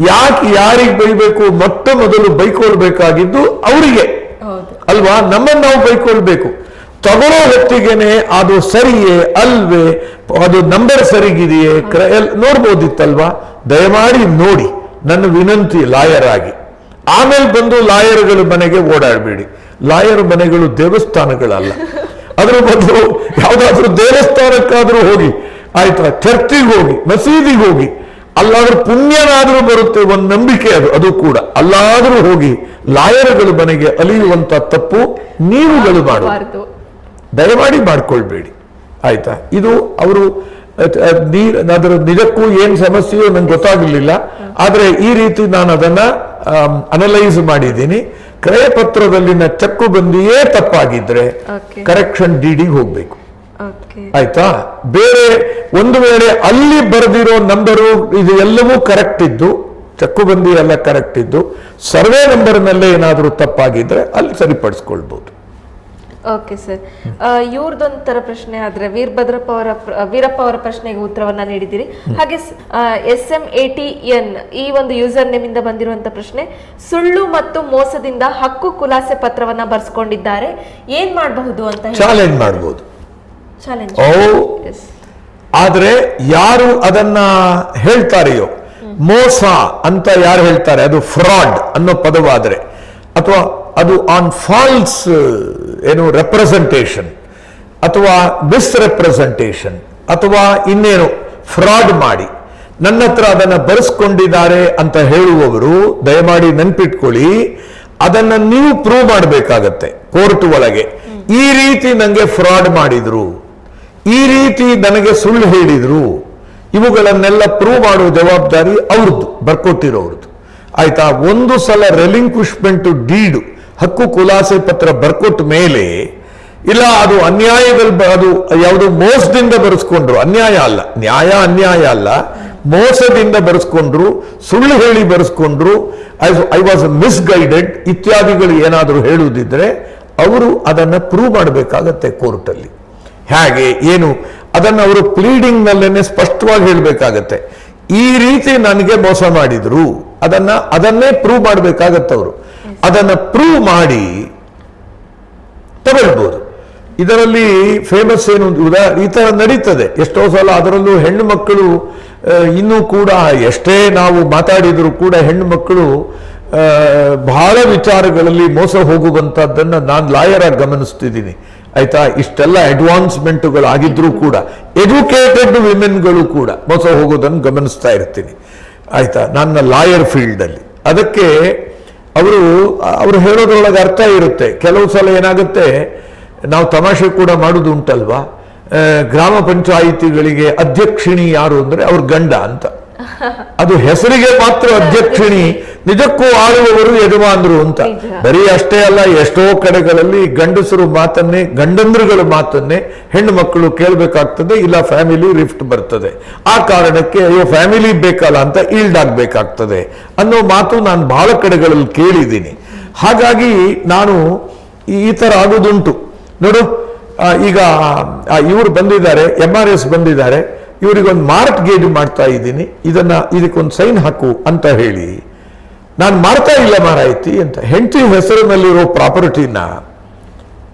ಯಾಕೆ ಯಾರಿಗೆ ಬೈಬೇಕು? ಮೊಟ್ಟ ಮೊದಲು ಬೈಕೊಳ್ಬೇಕಾಗಿದ್ದು ಅವರಿಗೆ. ಅಲ್ವಾ? ನಮ್ಮನ್ನು ನಾವು ಬೈಕೊಳ್ಬೇಕು. ತಗೊಳ್ಳೋ ಹೊತ್ತಿಗೆನೆ ಅದು ಸರಿಯೇ ಅಲ್ವೇ ಅದು ನಂಬರ್ ಸರಿಗಿದೆಯೇ ಕ್ರ ನೋಡ್ಬೋದಿತ್ತಲ್ವಾ? ದಯಮಾಡಿ ನೋಡಿ ನನ್ನ ವಿನಂತಿ ಲಾಯರ್ ಆಗಿ. ಆಮೇಲೆ ಬಂದು ಲಾಯರ್ಗಳ ಮನೆಗೆ ಓಡಾಡಬೇಡಿ. ಲಾಯರ್ ಮನೆಗಳು ದೇವಸ್ಥಾನಗಳಲ್ಲ. ಅದ್ರ ಬದಲು ಯಾವುದಾದ್ರೂ ದೇವಸ್ಥಾನಕ್ಕಾದ್ರೂ ಹೋಗಿ ಆಯ್ತಾ ಚರ್ಚಿಗೆ ಹೋಗಿ ಮಸೀದಿಗೆ ಹೋಗಿ ಅಲ್ಲಾದ್ರೂ ಪುಣ್ಯನಾದ್ರೂ ಬರುತ್ತೆ ಒಂದು ನಂಬಿಕೆ ಅದು ಅದು ಕೂಡ. ಅಲ್ಲಾದ್ರೂ ಹೋಗಿ ಲಾಯರ್ಗಳ ಮನೆಗೆ ಅಲಿಯುವಂತ ತಪ್ಪು ನೀವುಗಳು ಮಾಡುವ ದಯಮಾಡಿ ಮಾಡ್ಕೊಳ್ಬೇಡಿ. ಆಯ್ತಾ? ಇದು ಅವರು ನೀರ್ ಅದರ ನಿಜಕ್ಕೂ ಏನು ಸಮಸ್ಯೆಯೋ ನಂಗೆ ಗೊತ್ತಾಗಲಿಲ್ಲ. ಆದರೆ ಈ ರೀತಿ ನಾನು ಅದನ್ನ ಅನಲೈಸ್ ಮಾಡಿದ್ದೀನಿ. ಕ್ರಯ ಪತ್ರದಲ್ಲಿನ ಚಕ್ಕು ಬಂದಿಯೇ ತಪ್ಪಾಗಿದ್ರೆ. ಕರೆಕ್ಷನ್ ಡಿಡಿ ಡಿ ಹೋಗ್ಬೇಕು. ಆಯ್ತಾ? ಬೇರೆ ಒಂದು ವೇಳೆ ಅಲ್ಲಿ ಬರೆದಿರೋ ನಂಬರು ಇದು ಎಲ್ಲವೂ ಕರೆಕ್ಟ್ ಇದ್ದು ಚಕ್ಕು ಬಂದಿ ಎಲ್ಲ ಕರೆಕ್ಟ್ ಇದ್ದು ಸರ್ವೆ ನಂಬರ್ನಲ್ಲೇ ಏನಾದರೂ ತಪ್ಪಾಗಿದ್ರೆ ಅಲ್ಲಿ ಸರಿಪಡಿಸ್ಕೊಳ್ಬಹುದು ಓಕೆ ಸರ್ ಇವ್ರದೊಂಥರ ಪ್ರಶ್ನೆ ಆದ್ರೆ ವೀರಭದ್ರಪ್ಪ ಅವರ ವೀರಪ್ಪ ಅವರ ಪ್ರಶ್ನೆಗೆ ಉತ್ತರವನ್ನ ನೀಡಿದ್ದೀರಿ. ಹಾಗೆ S M A T N ಈ ಒಂದು ಯೂಸರ್ ನೇಮ್ ಇಂದ ಬಂದಿರುವಂತ ಪ್ರಶ್ನೆ ಸುಳ್ಳು ಮತ್ತು ಮೋಸದಿಂದ ಹಕ್ಕು ಖುಲಾಸೆ ಪತ್ರವನ್ನ ಬರ್ಸ್ಕೊಂಡಿದ್ದಾರೆ. ಏನ್ ಮಾಡಬಹುದು ಅಂತ ಚಾಲೆಂಜ್ ಮಾಡಬಹುದು ಆದ್ರೆ ಯಾರು ಅದನ್ನ ಹೇಳ್ತಾರೆಯೋ? ಮೋಸ ಅಂತ ಯಾರು ಹೇಳ್ತಾರೆ? ಅದು ಫ್ರಾಡ್ ಅನ್ನೋ ಪದವಾದ್ರೆ. ಅಥವಾ ಅದು ಆನ್ ಫಾಲ್ಸ್ ಏನು ರೆಪ್ರೆಸೆಂಟೇಷನ್ ಅಥವಾ ಮಿಸ್ರೆಪ್ರೆಸೆಂಟೇಷನ್ ಅಥವಾ ಇನ್ನೇನು ಫ್ರಾಡ್ ಮಾಡಿ, ನನ್ನ ಹತ್ರ ಅದನ್ನ ಬರೆಸ್ಕೊಂಡಿದ್ದಾರೆ ಅಂತ ಹೇಳುವವರು, ದಯಮಾಡಿ ನೆನ್ಪಿಟ್ಕೊಳ್ಳಿ, ಅದನ್ನ ನೀವು ಪ್ರೂವ್ ಮಾಡಬೇಕಾಗತ್ತೆ ಕೋರ್ಟ್ ಒಳಗೆ. ಈ ರೀತಿ ನನಗೆ ಫ್ರಾಡ್ ಮಾಡಿದ್ರು, ಈ ರೀತಿ ನನಗೆ ಸುಳ್ಳು ಹೇಳಿದ್ರು, ಇವುಗಳನ್ನೆಲ್ಲ ಪ್ರೂವ್ ಮಾಡುವ ಜವಾಬ್ದಾರಿ ಅವ್ರದ್ದು ಬರ್ಕೊಟ್ಟಿರೋರ್ದು ಆಯ್ತಾ? ಒಂದು ಸಲ ರೆಲಿಂಕ್ವಿಶ್ಮೆಂಟ್ ಡೀಡು ಹಕ್ಕು ಖುಲಾಸೆ ಪತ್ರ ಬರ್ಕೊಟ್ಟ ಮೇಲೆ, ಇಲ್ಲ, ಅದು ಅನ್ಯಾಯದಲ್ಲಿ ಅದು ಯಾವುದು ಮೋಸದಿಂದ ಬರೆಸ್ಕೊಂಡ್ರು. ಅನ್ಯಾಯ ಅಲ್ಲ. ನ್ಯಾಯ ಅನ್ಯಾಯ ಅಲ್ಲ. ಮೋಸದಿಂದ ಬರೆಸ್ಕೊಂಡ್ರು, ಸುಳ್ಳು ಹೇಳಿ ಬರೆಸ್ಕೊಂಡ್ರು. ಐ ವಾಸ್ ಮಿಸ್ಗೈಡೆಡ್ ಇತ್ಯಾದಿಗಳು ಏನಾದರೂ ಹೇಳುವುದಿದ್ರೆ ಅವರು ಅದನ್ನು ಪ್ರೂವ್ ಮಾಡಬೇಕಾಗತ್ತೆ ಕೋರ್ಟಲ್ಲಿ ಹೇಗೆ? ಏನು? ಅದನ್ನು ಅವರು ಪ್ಲೀಡಿಂಗ್ ನಲ್ಲೇನೆ ಸ್ಪಷ್ಟವಾಗಿ ಹೇಳಬೇಕಾಗತ್ತೆ. ಈ ರೀತಿ ನನಗೆ ಮೋಸ ಮಾಡಿದ್ರು. ಅದನ್ನ, ಅದನ್ನೇ ಪ್ರೂವ್ ಮಾಡಬೇಕಾಗತ್ತೆ ಅವರು. ಅದನ್ನ ಪ್ರೂವ್ ಮಾಡಿ ತಗೊಳ್ಬೋದು. ಇದರಲ್ಲಿ ಫೇಮಸ್ ಏನು ಉದಾ, ಈ ಥರ ನಡೀತದೆ. ಎಷ್ಟೋ ಸಲ ಅದರಲ್ಲೂ ಹೆಣ್ಣು ಮಕ್ಕಳು ಇನ್ನೂ ಕೂಡ ಎಷ್ಟೇ ನಾವು ಮಾತಾಡಿದರೂ ಕೂಡ ಹೆಣ್ಣು ಮಕ್ಕಳು ಬಹಳ ವಿಚಾರಗಳಲ್ಲಿ ಮೋಸ ಹೋಗುವಂಥದ್ದನ್ನು ನಾನು ಲಾಯರ್ ಆಗಿ ಗಮನಿಸ್ತಿದ್ದೀನಿ. ಆಯ್ತಾ? ಇಷ್ಟೆಲ್ಲ ಅಡ್ವಾನ್ಸ್ಮೆಂಟ್ಗಳು ಆಗಿದ್ರೂ ಕೂಡ ಎಜುಕೇಟೆಡ್ ವಿಮೆನ್ಗಳು ಕೂಡ ಮೋಸ ಹೋಗೋದನ್ನು ಗಮನಿಸ್ತಾ ಇರ್ತೀನಿ. ಆಯ್ತಾ? ನನ್ನ ಲಾಯರ್ ಫೀಲ್ಡಲ್ಲಿ ಅದಕ್ಕೆ ಅವರು ಅವರು ಹೇಳೋದ್ರೊಳಗೆ ಅರ್ಥ ಇರುತ್ತೆ. ಕೆಲವು ಸಲ ಏನಾಗುತ್ತೆ, ನಾವು ತಮಾಷೆ ಕೂಡ ಮಾಡೋದು ಉಂಟಲ್ವಾ? ಗ್ರಾಮ ಪಂಚಾಯಿತಿಗಳಿಗೆ ಅಧ್ಯಕ್ಷಿಣಿ ಯಾರು ಅಂದ್ರೆ ಅವ್ರ ಗಂಡ ಅಂತ. ಅದು ಹೆಸರಿಗೆ ಮಾತ್ರ ಅಧ್ಯಕ್ಷಿಣಿ ನಿಜಕ್ಕೂ ಆಳುವವರು ಯಜಮಾನರು ಅಂತ. ಬರೀ ಅಷ್ಟೇ ಅಲ್ಲ ಎಷ್ಟೋ ಕಡೆಗಳಲ್ಲಿ ಗಂಡಸರು ಮಾತನ್ನೇ ಗಂಡಂದ್ರುಗಳ ಮಾತನ್ನೇ ಹೆಣ್ಣು ಮಕ್ಕಳು ಕೇಳಬೇಕಾಗ್ತದೆ ಇಲ್ಲ ಫ್ಯಾಮಿಲಿ ರಿಫ್ಟ್ ಬರ್ತದೆ. ಆ ಕಾರಣಕ್ಕೆ ಅಯ್ಯೋ ಫ್ಯಾಮಿಲಿ ಬೇಕಲ್ಲ ಅಂತ ಈಲ್ಡ್ ಆಗ್ಬೇಕಾಗ್ತದೆ ಅನ್ನೋ ಮಾತು ನಾನು ಬಹಳ ಕಡೆಗಳಲ್ಲಿ ಕೇಳಿದ್ದೀನಿ. ಹಾಗಾಗಿ ನಾನು ಈ- ತರ ಆಗೋದುಂಟು. ನೋಡು ಈಗ ಇವರು ಬಂದಿದ್ದಾರೆ ಎಂ ಆರ್ ಎಸ್ ಬಂದಿದ್ದಾರೆ ಇವರಿಗೊಂದು ಮಾರ್ಟ್ ಗೇಜ್ ಮಾಡ್ತಾ ಇದ್ದೀನಿ ಇದನ್ನ ಇದಕ್ಕೊಂದು ಸೈನ್ ಹಾಕು ಅಂತ ಹೇಳಿ. ನಾನು ಮಾಡ್ತಾ ಇಲ್ಲ ಮಾರಾಯ್ತಿ ಅಂತ. ಹೆಂಡತಿ ಹೆಸರಿನಲ್ಲಿರೋ ಪ್ರಾಪರ್ಟಿನ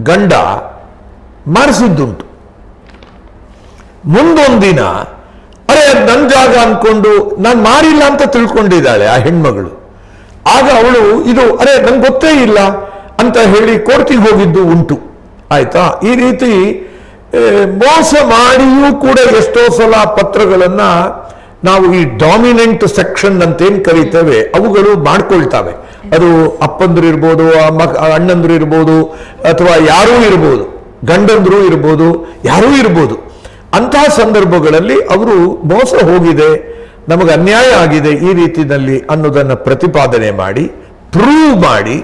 ಗಂಡ ಮಾಡಿಸಿದ್ದುಂಟು ಮುಂದೊಂದಿನ, ಅರೆ ನನ್ನ ನನ್ ಜಾಗ ಅಂದ್ಕೊಂಡು ನಾನು ಮಾರಿಲ್ಲ ಅಂತ ತಿಳ್ಕೊಂಡಿದ್ದಾಳೆ ಆ ಹೆಣ್ಮಗಳು. ಆಗ ಅವಳು ಇದು, ಅರೆ ನಂಗೆ ಗೊತ್ತೇ ಇಲ್ಲ ಅಂತ ಹೇಳಿ ಕೋರ್ಟಿಗೆ ಹೋಗಿದ್ದು ಉಂಟು. ಆಯ್ತಾ? ಈ ರೀತಿ ಮೋಸ ಮಾಡಿಯೂ ಕೂಡ ಎಷ್ಟೋ ಸಲ ಪತ್ರಗಳನ್ನ ನಾವು ಈ ಡಾಮಿನೆಂಟ್ ಸೆಕ್ಷನ್ ಅಂತೇನ್ ಕರೀತೇವೆ, ಅವುಗಳು ಮಾಡ್ಕೊಳ್ತಾವೆ. ಅದು ಅಪ್ಪಂದ್ರು ಇರ್ಬೋದು ಅಣ್ಣಂದ್ರು ಇರ್ಬೋದು, ಅಥವಾ ಯಾರೂ ಇರ್ಬೋದು, ಗಂಡಂದ್ರು ಇರ್ಬೋದು, ಯಾರೂ ಇರ್ಬೋದು. ಅಂತಹ ಸಂದರ್ಭಗಳಲ್ಲಿ ಅವರು ಮೋಸ ಹೋಗಿದೆ, ನಮಗೆ ಅನ್ಯಾಯ ಆಗಿದೆ ಈ ರೀತಿಯಲ್ಲಿ ಅನ್ನೋದನ್ನ ಪ್ರತಿಪಾದನೆ ಮಾಡಿ ಪ್ರೂವ್ ಮಾಡಿ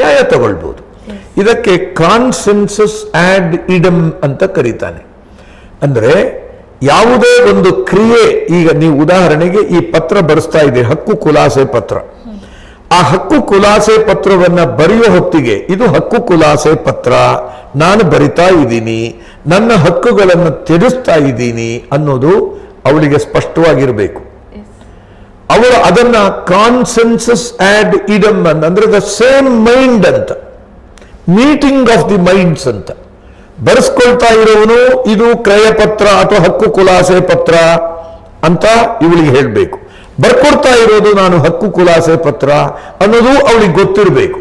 ನ್ಯಾಯ ತಗೊಳ್ಬೋದು. ಇದಕ್ಕೆ ಕಾನ್ಸೆನ್ಸಸ್ ಆಡ್ ಇಡಮ್ ಅಂತ ಕರೀತಾನೆ. ಅಂದ್ರೆ ಯಾವುದೇ ಒಂದು ಕ್ರಿಯೆ, ಈಗ ನೀವು ಉದಾಹರಣೆಗೆ ಈ ಪತ್ರ ಬರೆಸ್ತಾ ಇದೆ, ಹಕ್ಕು ಕುಲಾಸೆ ಪತ್ರ. ಆ ಹಕ್ಕು ಕುಲಾಸೆ ಪತ್ರವನ್ನ ಬರೆಯೋ ಹೊತ್ತಿಗೆ, ಇದು ಹಕ್ಕು ಕುಲಾಸೆ ಪತ್ರ, ನಾನು ಬರಿತಾ ಇದ್ದೀನಿ, ನನ್ನ ಹಕ್ಕುಗಳನ್ನು ತ್ಯಜಿಸ್ತಾ ಇದ್ದೀನಿ ಅನ್ನೋದು ಅವಳಿಗೆ ಸ್ಪಷ್ಟವಾಗಿರಬೇಕು. ಅವರು ಅದನ್ನ ಕಾನ್ಸೆನ್ಸಸ್ ಆಡ್ ಇಡಮ್ ಅಂದ್ರೆ ದ ಸೇಮ್ ಮೈಂಡ್ ಅಂತ ಮೀಟಿಂಗ್ ಆಫ್ ದಿ ಮೈಂಡ್ಸ್ ಅಂತ. ಬರೆಸ್ಕೊಳ್ತಾ ಇರೋವನು ಇದು ಕ್ರಯ ಪತ್ರ ಅಥವಾ ಹಕ್ಕು ಕುಲಾಸೆ ಪತ್ರ ಅಂತ ಇವಳಿಗೆ ಹೇಳಬೇಕು. ಬರ್ಕೊಡ್ತಾ ಇರೋದು ನಾನು ಹಕ್ಕು ಕುಲಾಸೆ ಪತ್ರ ಅನ್ನೋದು ಅವಳಿಗೆ ಗೊತ್ತಿರಬೇಕು.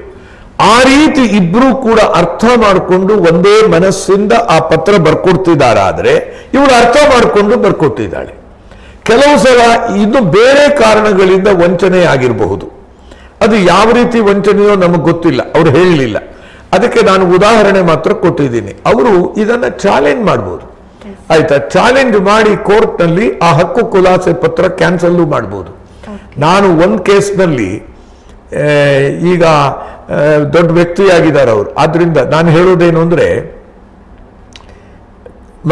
ಆ ರೀತಿ ಇಬ್ರು ಕೂಡ ಅರ್ಥ ಮಾಡಿಕೊಂಡು ಒಂದೇ ಮನಸ್ಸಿಂದ ಆ ಪತ್ರ ಬರ್ಕೊಡ್ತಿದ್ದಾರಾದ್ರೆ ಇವಳು ಅರ್ಥ ಮಾಡಿಕೊಂಡು ಬರ್ಕೊಟ್ಟಿದ್ದಾಳೆ. ಕೆಲವು ಸಲ ಇದು ಬೇರೆ ಕಾರಣಗಳಿಂದ ವಂಚನೆ ಆಗಿರಬಹುದು. ಅದು ಯಾವ ರೀತಿ ವಂಚನೆಯೋ ನಮಗೆ ಗೊತ್ತಿಲ್ಲ. ಅವ್ರು ಹೇಳಲಿಲ್ಲ ಅದಕ್ಕೆ ನಾನು ಉದಾಹರಣೆ ಮಾತ್ರ ಕೊಟ್ಟಿದ್ದೀನಿ. ಅವರು ಇದನ್ನ ಚಾಲೆಂಜ್ ಮಾಡ್ಬೋದು. ಆಯ್ತಾ? ಚಾಲೆಂಜ್ ಮಾಡಿ ಕೋರ್ಟ್ನಲ್ಲಿ ಆ ಹಕ್ಕು ಖುಲಾಸೆ ಪತ್ರ ಕ್ಯಾನ್ಸಲ್ಲು ಮಾಡ್ಬೋದು. ನಾನು ಒಂದು ಕೇಸ್ನಲ್ಲಿ ನಲ್ಲಿ ಈಗ ದೊಡ್ಡ ವ್ಯಕ್ತಿಯಾಗಿದ್ದಾರೆ ಅವರು. ಆದ್ರಿಂದ ನಾನು ಹೇಳೋದೇನು ಅಂದ್ರೆ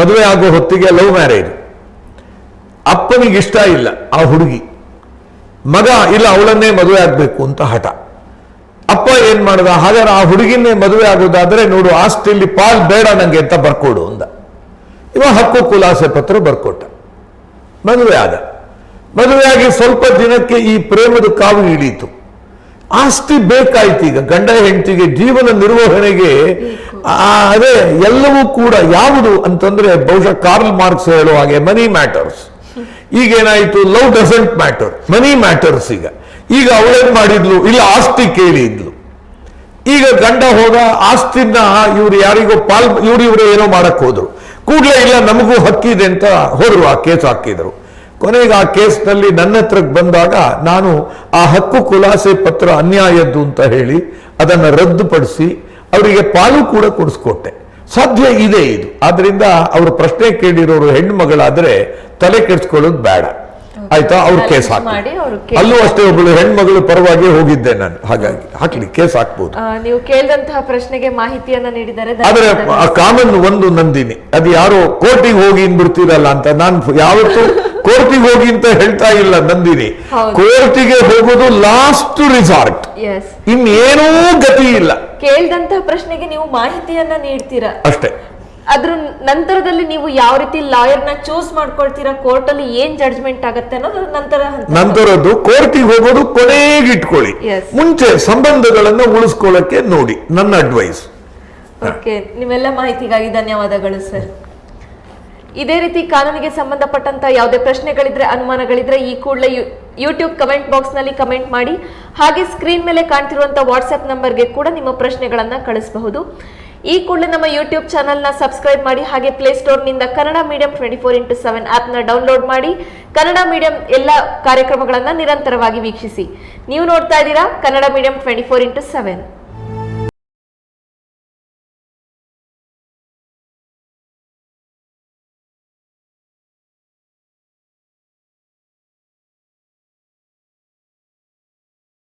ಮದುವೆ ಆಗೋ ಹೊತ್ತಿಗೆ ಲವ್ ಮ್ಯಾರೇಜ್ ಅಪ್ಪನಿಗೆ ಇಷ್ಟ ಇಲ್ಲ ಆ ಹುಡುಗಿ. ಮಗ ಇಲ್ಲ ಅವಳನ್ನೇ ಮದುವೆ ಆಗ್ಬೇಕು ಅಂತ ಹಠ. ಅಪ್ಪ ಏನ್ ಮಾಡ್ದ? ಹಾಗಾದ್ರೆ ಆ ಹುಡುಗಿನೇ ಮದುವೆ ಆಗೋದಾದ್ರೆ ನೋಡು ಆಸ್ತಿಯಲ್ಲಿ ಪಾಲ್ ಬೇಡ ನಂಗೆ ಅಂತ ಬರ್ಕೊಡು ಅಂದ. ಇವ ಹಕ್ಕು ಕುಲಾಸೆ ಪತ್ರ ಬರ್ಕೊಟ್ಟ. ಮದುವೆ ಆದ. ಮದುವೆಯಾಗಿ ಸ್ವಲ್ಪ ದಿನಕ್ಕೆ ಈ ಪ್ರೇಮದ ಕಾವು ಇಳೀತು ಆಸ್ತಿ ಬೇಕಾಯ್ತು ಈಗ, ಗಂಡ ಹೆಂಡತಿಗೆ ಜೀವನ ನಿರ್ವಹಣೆಗೆ ಅದೇ ಎಲ್ಲವೂ ಕೂಡ ಯಾವುದು ಅಂತಂದ್ರೆ ಬಹುಶಃ ಕಾರ್ಲ್ ಮಾರ್ಕ್ಸ್ ಹೇಳುವ ಹಾಗೆ money matters ಈಗೇನಾಯಿತು? Love doesn't matter money matters ಈಗ. ಈಗ ಅವಳೇನ್ ಮಾಡಿದ್ಲು? ಇಲ್ಲ ಆಸ್ತಿ ಕೇಳಿದ್ಲು ಈಗ ಗಂಡ ಹೋದ, ಆಸ್ತಿನ ಇವ್ರು ಯಾರಿಗೋ ಪಾಲ್, ಇವ್ರು ಇವ್ರು ಏನೋ ಮಾಡಕ್ ಹೋದ್ರು. ಕೂಡಲೇ ಇಲ್ಲ, ನಮಗೂ ಹಕ್ಕಿದೆ ಅಂತ ಹೋದ್ರು, ಆ ಕೇಸ್ ಹಾಕಿದ್ರು. ಕೊನೆಗೆ ಆ ಕೇಸ್ನಲ್ಲಿ ನನ್ನ ಹತ್ರಕ್ಕೆ ಬಂದಾಗ ನಾನು ಆ ಹಕ್ಕು ಖುಲಾಸೆ ಪತ್ರ ಅನ್ಯಾಯದ್ದು ಅಂತ ಹೇಳಿ ಅದನ್ನು ರದ್ದುಪಡಿಸಿ ಅವರಿಗೆ ಪಾಲು ಕೂಡ ಕೊಡಿಸ್ಕೊಟ್ಟೆ. ಸಾಧ್ಯ ಇದೆ ಇದು. ಆದ್ರಿಂದ ಅವರು ಪ್ರಶ್ನೆ ಕೇಳಿರೋರು ಹೆಣ್ಣು ಮಗಳಾದ್ರೆ ತಲೆ ಕೆಡಿಸ್ಕೊಳ್ಳೋದು ಬೇಡ. ಆಯ್ತಾ? ಅವ್ರ ಕೇಸ್ ಹಾಕಿ ಅಲ್ಲೂ ಅಷ್ಟೇ ಒಬ್ಬಳು ಹೆಣ್ಮಗಳು ಪರವಾಗಿ ಹೋಗಿದ್ದೆ ನಾನು. ಹಾಗಾಗಿ ಹಾಕ್ಲಿ ಕೇಸ್ ಹಾಕ್ಬೋದು. ಆ, ನೀವು ಕೇಳಿದಂತಹ ಪ್ರಶ್ನೆಗೆ ಮಾಹಿತಿಯನ್ನ ನೀಡಿದ್ದಾರೆ ಆದ್ರೆ ಆ ಕಾಮನ್ ಒಂದು ನಂದಿನಿ. ಅದು ಯಾರೋ ಕೋರ್ಟಿಗೆ ಹೋಗಿ ಬಿಡ್ತೀರಲ್ಲ ಅಂತ ನಾನು ಯಾವತ್ತೂ ಕೋರ್ಟಿಗೆ ಹೋಗಿ ಅಂತ ಹೇಳ್ತಾ ಇಲ್ಲ ನಂದಿನಿ. ಕೋರ್ಟಿಗೆ ಹೋಗೋದು ಲಾಸ್ಟ್ ರಿಸಾರ್ಟ್ ಇನ್ನೇನೂ ಗತಿ ಇಲ್ಲ. ಕೇಳಿದಂತಹ ಪ್ರಶ್ನೆಗೆ ನೀವು ಮಾಹಿತಿಯನ್ನ ನೀಡ್ತೀರಾ? ಅಷ್ಟೇ. ಅದ್ರ ನಂತರದಲ್ಲಿ ನೀವು ಯಾವ ರೀತಿ ಲಾಯರ್ನ ಚೂಸ್ ಮಾಡ್ಕೊಳ್ತೀರಾ? ಕೋರ್ಟ್ ಅಲ್ಲಿ ಏನ್ ಜಡ್ಜ್ಮೆಂಟ್ ಆಗತ್ತೆ ಅನ್ನೋದು ನಂತರ. ನಂತರದ್ದು ಕೋರ್ಟಿಗೆ ಹೋಗೋದು ಕೊನೆಗೆ ಇಟ್ಕೊಳ್ಳಿ. ಮುಂಚೆ ಸಂಬಂಧಗಳನ್ನು ಉಳಿಸ್ಕೊಳ್ಳಕ್ಕೆ ನೋಡಿ ನನ್ನ ಅಡ್ವೈಸ್ ಓಕೆ ನಿಮ್ಮೆಲ್ಲ ಮಾಹಿತಿಗಾಗಿ ಧನ್ಯವಾದಗಳು ಸರ್ ಇದೇ ರೀತಿ ಕಾನೂನಿಗೆ ಸಂಬಂಧಪಟ್ಟಂತ ಯಾವುದೇ ಪ್ರಶ್ನೆಗಳಿದ್ರೆ ಅನುಮಾನಗಳಿದ್ರೆ ಈ ಕೂಡಲೇ ಯೂಟ್ಯೂಬ್ ಕಮೆಂಟ್ ಬಾಕ್ಸ್ನಲ್ಲಿ ಕಮೆಂಟ್ ಮಾಡಿ. ಹಾಗೆ ಸ್ಕ್ರೀನ್ ಮೇಲೆ ಕಾಣ್ತಿರುವಂತಹ ವಾಟ್ಸ್ಆಪ್ ನಂಬರ್ಗೆ ಕೂಡ ನಿಮ್ಮ ಪ್ರಶ್ನೆಗಳನ್ನ ಕಳಿಸಬಹುದು. ಈ ಕೂಡಲೇ ನಮ್ಮ ಯೂಟ್ಯೂಬ್ ಚಾನಲ್ನ ಸಬ್ಸ್ಕ್ರೈಬ್ ಮಾಡಿ ಹಾಗೆ ಪ್ಲೇಸ್ಟೋರ್ನಿಂದ Kannada medium twenty four into seven ಆ್ಯಪ್ನ ಡೌನ್ಲೋಡ್ ಮಾಡಿ ಕನ್ನಡ ಮೀಡಿಯಂ ಎಲ್ಲ ಕಾರ್ಯಕ್ರಮಗಳನ್ನು ನಿರಂತರವಾಗಿ ವೀಕ್ಷಿಸಿ. ನೀವು ನೋಡ್ತಾ ಇದ್ದೀರಾ Kannada medium twenty four into seven